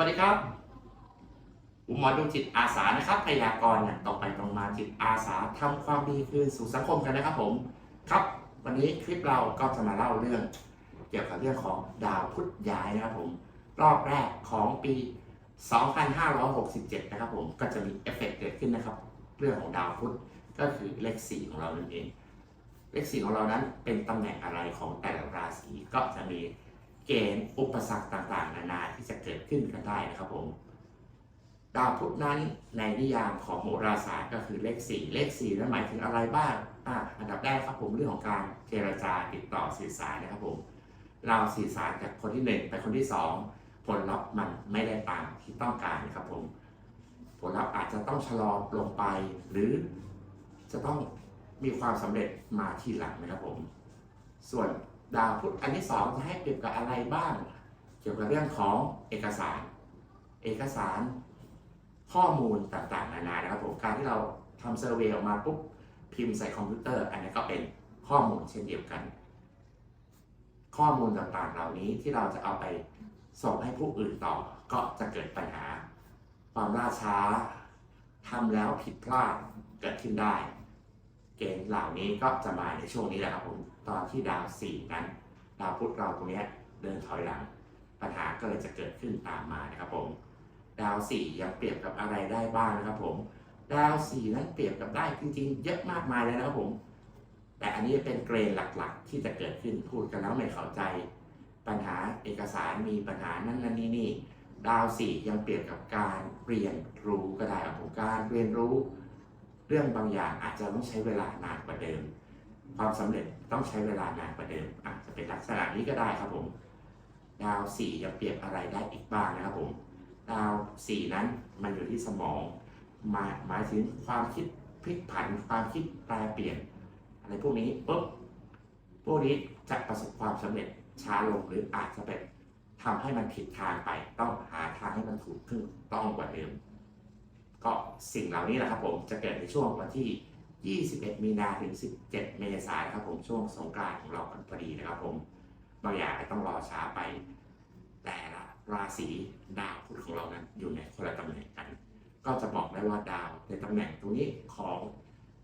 วัสดีครับผมหมอดวงจิตอาสานะครับพยากรณ์อย่างตรงไปตรงมาจิตอาสาทำความดีคืนสู่สังคมกันนะครับผมครับ วันนี้คลิปเราก็จะมาเล่าเรื่อง เกี่ยวกับเรื่องของดาวพุธย้ายนะครับผมรอบแรกของปี 2567 นะครับผมก็จะมีเอฟเฟกต์เกิดขึ้นนะครับ เรื่องของดาวพุธก็คือเลขสี่ของเรานั่นเอง เลขสี่ของเรานั้นเป็นตำแหน่งอะไรของแต่ละราศีก็จะมี เกณฑ์อุปสรรคต่างๆ นานาที่จะเกิดขึ้นกันได้นะครับผมดาวพุธนั้นในนิยามของโหราศาสตร์ก็คือเลขสี่เลขสี่นั้นหมายถึงอะไรบ้างอ่าอันดับแรกครับผมเรื่องของการเจรจาติดต่อสื่อสารนะครับผมเราสื่อสารจากคนที่หนึ่งไปคนที่สองผลลัพธ์มันไม่ได้ตามที่ต้องการนะครับผมผลลัพธ์อาจจะต้องชะลอลงไป หรือจะต้องมีความสำเร็จมาทีหลังนะครับผม ส่วน ดาวพุธอันที่สองจะให้เกี่ยวกับอะไรบ้าง เกี่ยวกับเรื่องของเอกสาร เอกสาร ข้อมูลต่างๆ นานานะครับผมการที่เราทำเซอร์เวยออกมาปุ๊บพิมพ์ใส่คอมพิวเตอร์ อันนี้ก็เป็นข้อมูลเช่นเดียวกัน ข้อมูลต่างๆเหล่านี้ที่เราจะเอาไปส่งให้ผู้อื่นต่อก็จะเกิดปัญหา ความล่าช้าทำแล้วผิดพลาดเกิดขึ้นได้ เกณฑ์เหล่านี้ก็จะมาในช่วงนี้แหละครับผมตอนที่ดาวสี่นั้นดาวพุธเราตรงนี้เดินถอยหลัง ปัญหาก็เลยจะเกิดขึ้นตามมานะครับผมดาวสี่ยังเปรียบกับอะไรได้บ้างนะครับผมดาวสี่นั้นเปรียบกับได้จริงๆ เยอะมากมายเลยนะครับผม แต่อันนี้เป็นเกรนหลักๆ ที่จะเกิดขึ้นพูดกันแล้วไม่เข้าใจ ปัญหาเอกสารมีปัญหานั่นนั่นนี่นี่ดาวสี่ยังเปรียบกับการเรียนรู้ก็ได้ครับผมการเรียนรู้ เรื่องบางอย่างอาจจะต้องใช้เวลานานกว่าเดิม ความสำเร็จต้องใช้เวลานานกว่าเดิมอาจจะเป็นลักษณะนี้ก็ได้ครับผมดาวสี่ยังเปรียบอะไรได้อีกบ้างนะครับผมดาวสี่นั้นมันอยู่ที่สมองหมายหมายถึงความคิดพลิกผันความคิดแปลเปลี่ยนอะไรพวกนี้ปุ๊บพวกนี้จะประสบความสำเร็จช้าลงหรืออาจจะเป็นทำให้มันผิดทางไป ต้องหาทางให้มันถูกขึ้นต้องกว่าเดิม ก็สิ่งเหล่านี้แหละครับผมจะเกิดในช่วงวันที่ 21 มีนาถึง 17 เมษายนครับผมช่วงสงกรานต์ของเรากันพอดีนะครับผมบางอย่างต้องรอช้าไป แต่ละราศีดาวพุธของเรานั้นอยู่ในคนละตำแหน่งกัน ก็จะบอกได้ว่าดาวในตำแหน่งตรงนี้ของ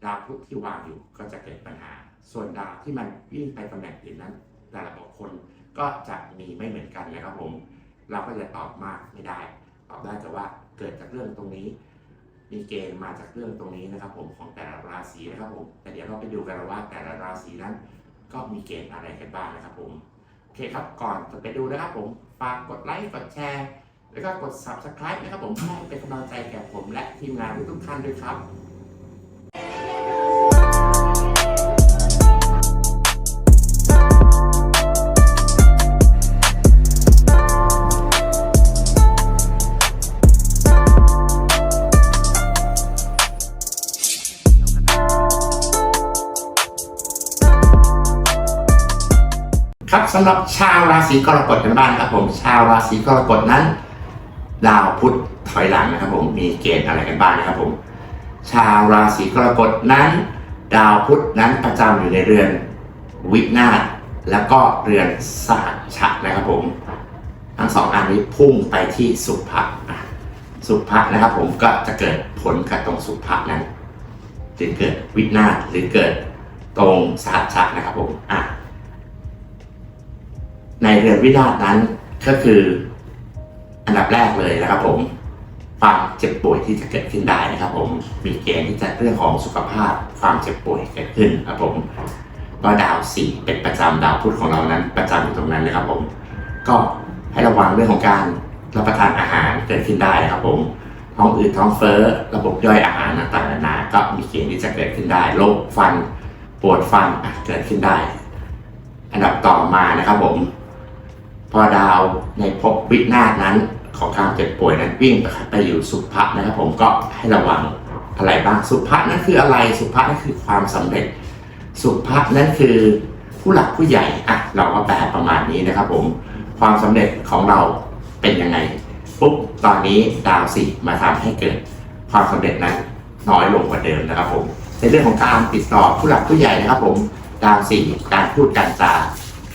ดาวพุธที่วางอยู่ก็จะเกิดปัญหา ส่วนดาวที่มันวิ่งไปตำแหน่งอื่นนั้น แต่ละบุคคลก็จะมีไม่เหมือนกันนะครับผม เราก็จะตอบมากไม่ได้ ตอบได้แต่ว่าเกิดจากเรื่องตรงนี้ มีเกณฑ์มาจากเรื่องตรงนี้นะครับ ผมของแต่ละราศีนะครับผมแต่เดี๋ยวเราไปดูกันว่าแต่ละราศีนั้น ก็มีเกณฑ์อะไรกันบ้างนะครับผมโอเคครับก่อนจะไปดูนะครับผมฝากกดไลค์กดแชร์แล้วก็กด subscribe นะครับผมเพื่อให้เป็นกำลังใจแก่ผมและทีมงานทุกท่านด้วยครับ ครับสำหรับชาวราศีกรกฎกันบ้างครับผมชาวราศีกรกฎนั้นดาวพุธถอยหลังนะครับผมมีเกณฑ์อะไรกันบ้างนะครับผมชาวราศีกรกฎนั้น ดาวพุธนั้นประจำอยู่ในเรือนวินาศแล้วก็เรือนสหัชชะนะครับผม ทั้งสองอันนี้พุ่งไปที่สุภะสุภะนะครับผมก็จะเกิดผลกับตรงสุภะนั้นจะเกิดวินาศหรือเกิดตรงสหัชชะนะครับผมอะ ในเรือนวินาศนั้นก็คืออันดับแรกเลยนะครับผมความเจ็บป่วยที่จะเกิดขึ้นได้นะครับ ผมมีเกณฑ์ที่จะเรื่องของสุขภาพความเจ็บป่วยเกิดขึ้นครับผมก็ดาวสี่เป็นประจำดาวพุธของเรานั้น ประจำอยู่ตรงนั้นนะครับ ผม ก็ให้ระวังเรื่องของการรับประทานอาหารเกิดขึ้นได้นะครับ ผมท้องอืดท้องเฟ้อระบบย่อยอาหารต่างๆนานาก็มีเกณฑ์ที่จะเกิดขึ้นได้โรคฟันปวดฟันเกิดขึ้นได้ อันดับต่อมานะครับผม พอดาวในภพวินาศนั้นของการเจ็บป่วยนั้นวิ่งไปอยู่สุภะนะครับผมก็ให้ระวังอะไรบ้างสุภะนั้นคืออะไรสุภะนั่นคือความสำเร็จ สุภะนั้นคือผู้หลักผู้ใหญ่อะเราก็แปลประมาณนี้นะครับผมความสำเร็จของเราเป็นยังไงปุ๊บตอนนี้ดาวสี่มาทำให้เกิดความสำเร็จนั้นน้อยลงกว่าเดิมนะครับผมในเรื่องของการติดต่อผู้หลักผู้ใหญ่นะครับผมดาวสี่การพูดการจา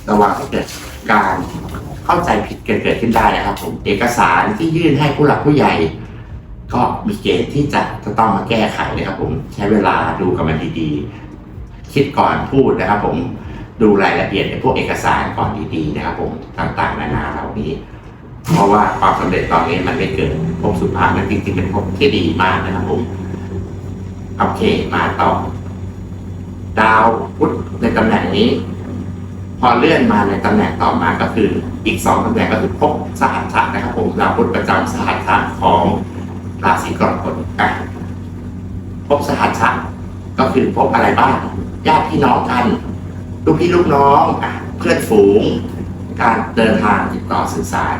ระวังให้เกิดการ เข้าใจผิดกันเกิดขึ้นได้นะครับผมเอกสารที่ยื่นให้ผู้หลักผู้ใหญ่ ก็มีเกณฑ์ที่จะจะต้องมาแก้ไขนะครับผมใช้เวลาดูกับมันดีๆคิดก่อนพูดนะครับ ผมดูรายละเอียดในพวกเอกสารก่อนดีๆนะครับ ผมต่างๆ นานาเหล่านี้ เพราะว่าความสำเร็จตอนนี้มันไม่เกิดภพสุภาพมันจริงๆเป็นภพที่ดีมากนะครับผมโอเคมาต่อ ดาวพุธในตำแหน่งนี้ พอเลื่อนมาในตำแหน่งต่อมาก็คืออีกสองตำแหน่งก็คือภพสหัสชะนะครับผมดาวพุธประจำสหัสชะของราศีกรกฎอะภพสหัสชะก็คือภพอะไรบ้างญาติพี่น้องกันลูกพี่ลูกน้องอะเพื่อนฝูง การเดินทางติดต่อสื่อสาร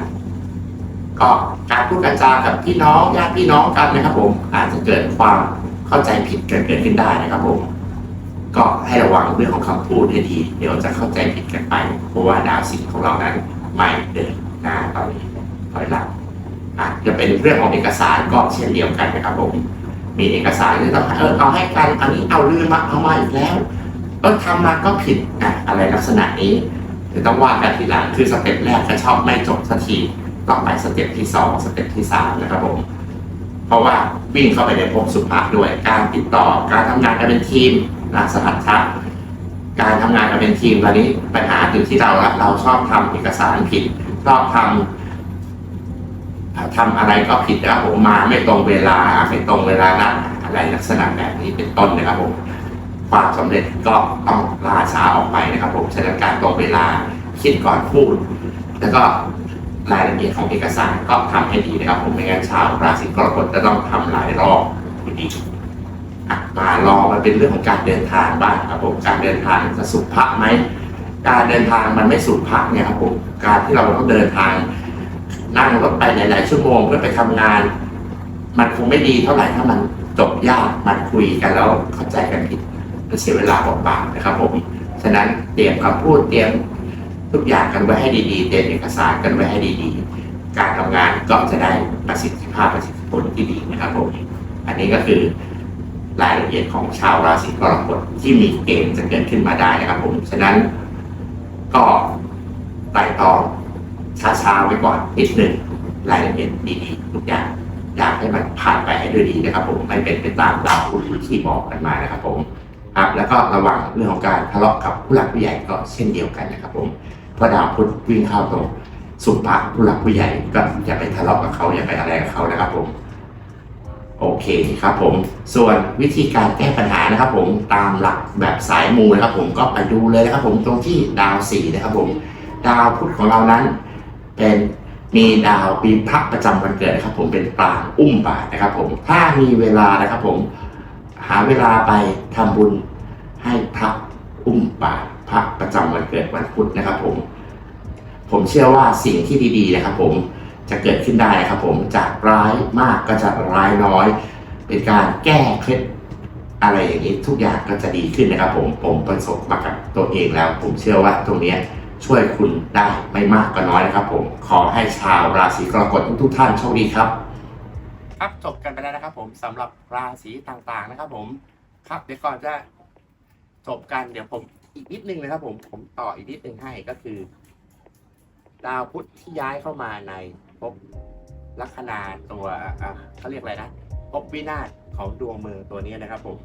ก็การพูดกันจากับพี่น้องญาติพี่น้องกันนะครับผมอาจจะเกิดความเข้าใจผิดเกิดขึ้นได้นะครับผม ก็ให้ระวังเรื่องของคำพูดให้ดี เดี๋ยวจะเข้าใจผิดกันไป เพราะว่าดาวสิงห์ของเรานั้นไม่เดินหน้าตอนนี้ถอยหลังอาจจะเป็นเรื่องของเอกสารก็เช่นเดียวกันนะครับผม มีเอกสารที่ต้องเออเอาให้กัน อันนี้เอาลืมมาเอามาอีกแล้วก็ทำมาก็ผิดอะอะไรลักษณะนี้จะต้องว่ากันทีหลังคือสเต็ปแรกจะชอบไม่จบสักทีต่อไปสเต็ปที่สองสเต็ปที่สามนะครับผม เพราะว่าวิ่งเข้าไปในภพสุภาพด้วยการติดต่อการทำงานกันเป็นทีมนะสหัสชะการทำงานกันเป็นทีมตอนนี้ปัญหาอยู่ที่เราละเราชอบทำเอกสารผิดชอบทำอ่าทำอะไรก็ผิดนะครับผมมาไม่ตรงเวลาไม่ตรงเวลานัดอะไรลักษณะแบบนี้เป็นต้นนะครับผมความสำเร็จก็ต้องล่าช้าออกไปนะครับผมฉะนั้นการตรงเวลาคิดก่อนพูด แล้วก็ รายละเอียดของเอกสารก็ทำให้ดีนะครับ ผมไม่งั้นชาวราศีกรกฎจะต้องทำหลายรอบอยู่ดีอะมารอมันเป็นเรื่องของการเดินทางบ้างครับผมการเดินทางจะสุภาพไหมการเดินทางมันไม่สุภาพเนี่ยครับผมการที่เราต้องเดินทางนั่งรถไปหลายๆชั่วโมงเพื่อไปทำงาน มันคงไม่ดีเท่าไหร่ถ้ามันจบยากมันคุยกันแล้วเข้าใจกันผิดมันเสียเวลาเปล่าๆนะครับผมฉะนั้นเตรียมคำพูดเตรียม ทุกอย่างกันไว้ให้ดีๆเตรียมเอกสารกันไว้ให้ดีๆ การทำงานก็จะได้ประสิทธิภาพประสิทธิผลที่ดีนะครับผมอันนี้ก็คือรายละเอียดของชาวราศีกรกฎที่มีเกณฑ์จะเกิดขึ้นมาได้นะครับผมฉะนั้นก็ไต่ตองช้าๆไว้ก่อนนิดหนึ่งรายละเอียดดีๆทุกอย่างอยากให้มันผ่านไปให้ด้วยดีนะครับ ผมไม่เป็นไปตามดาวพุธที่บอกกันมานะครับผมครับแล้วก็ระวังเรื่องของการทะเลาะกับผู้หลักผู้ใหญ่ก็เช่นเดียวกันนะครับผม พระดาวพุธวิ่งเข้าตรงสุภาพผู้หลักผู้ใหญ่ก็อย่าไปทะเลาะกับเขาอย่าไปอะไรกับเขานะครับผมโอเคครับผม ส่วนวิธีการแก้ปัญหานะครับ ผมตามหลักแบบสายมูนะครับ ผมก็ไปดูเลยนะครับ ผมตรงที่ดาวสี่นะครับ ผม ดาวพุธของเรานั้น เป็นมีดาวปีพระประจำวันเกิดนะครับ ผมเป็นปลางอุ้มบาทนะครับ ผมถ้ามีเวลานะครับ ผมหาเวลาไปทำบุญให้พระอุ้มบาท พระประจำวันเกิดวันพุธนะครับ ผม ผมเชื่อว่าสิ่งที่ดีๆนะครับ ผมจะเกิดขึ้นได้นะครับ ผมจากร้ายมากก็จะร้ายน้อย เป็นการแก้เคล็ดอะไรอย่างนี้ทุกอย่างก็จะดีขึ้นนะครับ ผมผมประสบมากับตัวเองแล้ว ผมเชื่อว่าตรงนี้ช่วยคุณได้ไม่มากก็น้อยนะครับ ผมขอให้ชาวราศีกรกฎทุกๆท่านโชคดีครับครับจบกันไปแล้วนะครับ ผมสำหรับราศีต่างๆนะครับ ผมครับเดี๋ยวก่อนจะจบกันเดี๋ยวผม อีกนิดนึงนะครับ ผมผมต่ออีกนิดนึงให้ก็คือ ดาวพุธที่ย้ายเข้ามาในภพลัคนาตัวอะเขาเรียกอะไรนะภพวินาศของดวงเมืองตัวนี้นะครับ ผม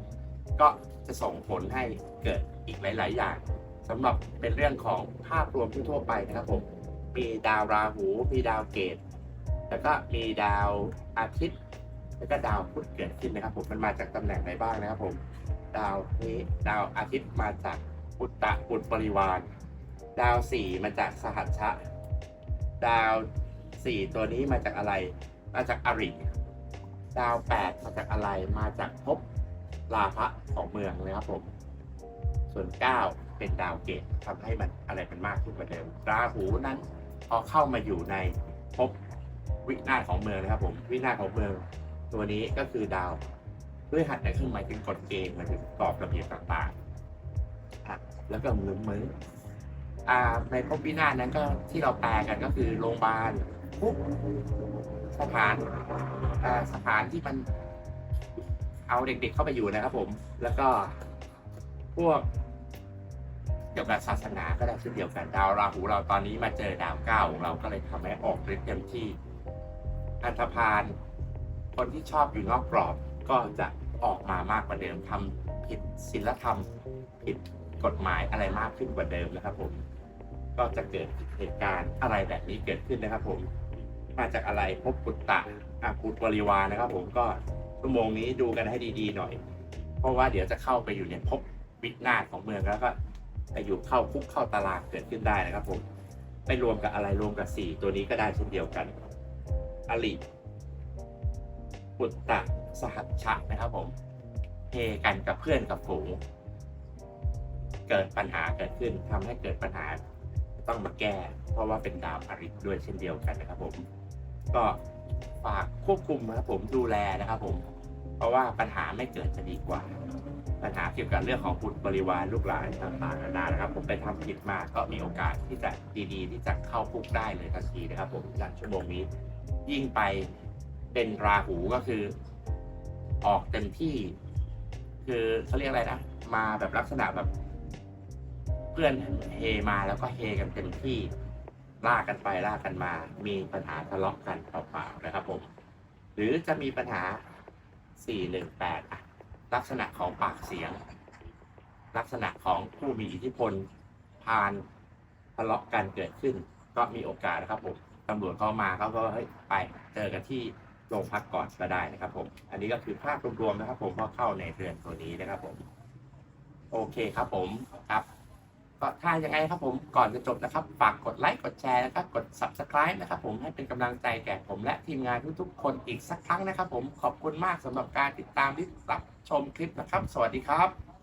ก็จะส่งผลให้เกิดอีกหลาย ๆ อย่างสำหรับเป็นเรื่องของภาพรวมทั่วไปนะครับผมมีดาวราหู มีดาวเกต แล้วก็มีดาวอาทิตย์ แล้วก็ดาวพุธเกิดขึ้นนะครับ ผมมันมาจากตำแหน่งไหนบ้างนะครับผม ดาวนี้ดาวอาทิตย์มาจาก อุตตะบุตรบริวาร ดาวสี่มาจากสหัชชะ ดาวสี่ตัวนี้มาจากอะไร มาจากอริดาวแปดมาจากอะไรมาจากภพลาภะของเมืองนะครับผม ส่วนเก้าเป็นดาวเกตทำให้มันอะไรมันมากขึ้นกว่าเดิมราหูนั้นพอเข้ามาอยู่ในภพวินาศของเมืองนะครับผมวินาศของเมือง ตัวนี้ก็คือดาวด้วยหัดในเครื่องหมายถึงกฎเกณฑ์มาถึงกรอบระเบียบต่างๆ อะแล้วก็มือมืออ่าในภพวินาศนั้นก็ที่เราแปลกันก็คือโรงพยาบาลคุกสถานอ่าสถานที่มันเอาเด็กๆเข้าไปอยู่นะครับผม แล้วก็พวกเกี่ยวกับศาสนาก็ได้เช่นเดียวกันดาวราหูเราตอนนี้มาเจอดาวเก้าของเราก็เลยทำให้ออกฤทธิ์เต็มที่อันธพาลคนที่ชอบอยู่นอกกรอบก็จะออกมามากกว่าเดิมทำผิดศีลธรรมผิด กฎหมายอะไรมากขึ้นกว่าเดิมนะครับผม ก็จะเกิดเหตุการณ์อะไรแบบนี้เกิดขึ้นนะครับผม มาจากอะไรพบปุตตะอาปุตบริวารนะครับ ผมก็ชั่วโมงนี้ดูกันให้ดีๆหน่อย เพราะว่าเดี๋ยวจะเข้าไปอยู่ในภพวินาศของเมืองแล้วก็ไปอยู่เข้าคุกเข้าตารางเกิดขึ้นได้นะครับ ผมไปรวมกับอะไรรวมกับสี่ตัวนี้ก็ได้เช่นเดียวกัน อลิปุตตะสหัชชะนะครับผมเฮกันกับเพื่อนกับฝูง เกิดปัญหาเกิดขึ้นทำให้เกิดปัญหาต้องมาแก้ เพราะว่าเป็นดาวอริด้วยเช่นเดียวกันนะครับผม ก็ฝากควบคุมนะครับผมดูแลนะครับผม เพราะว่าปัญหาไม่เกิดจะดีกว่า ปัญหาเกี่ยวกับเรื่องของบุตรบริวารลูกหลานต่างๆนานานะครับ ผมไปทำผิดมาก็มีโอกาสที่จะดีๆ ที่จะเข้าคุกได้เลยทันทีนะครับ ผมหลังชั่วโมงนี้ ยิ่งไปเป็นราหูก็คือ ออกเต็มที่ คือเขาเรียกอะไรนะมาแบบลักษณะแบบ เพื่อนเฮมาแล้วก็เฮกันเต็มที่ลากกันไปลากกันมา มีปัญหาทะเลาะกันเปล่าๆนะครับผม หรือจะมีปัญหา 418อะลักษณะของปากเสียง ลักษณะของผู้มีอิทธิพลพานทะเลาะกันเกิดขึ้น ก็มีโอกาสนะครับผมตำรวจเข้ามาเขาก็เฮ้ยไปเจอกันที่โรงพักก่อนก็ได้นะครับผม อันนี้ก็คือภาพรวมๆนะครับผมก็เข้าในเรือนตัวนี้นะครับผม โอเคครับผมครับ ก็ถ้ายังไงครับผมก่อนจะจบนะครับ ฝากกดไลค์กดแชร์นะครับกด subscribe นะครับผมให้เป็นกำลังใจแก่ผมและทีมงานทุกๆ คนอีกสักครั้งนะครับผมขอบคุณมากสำหรับการติดตามที่รับชมคลิปนะครับ สวัสดีครับ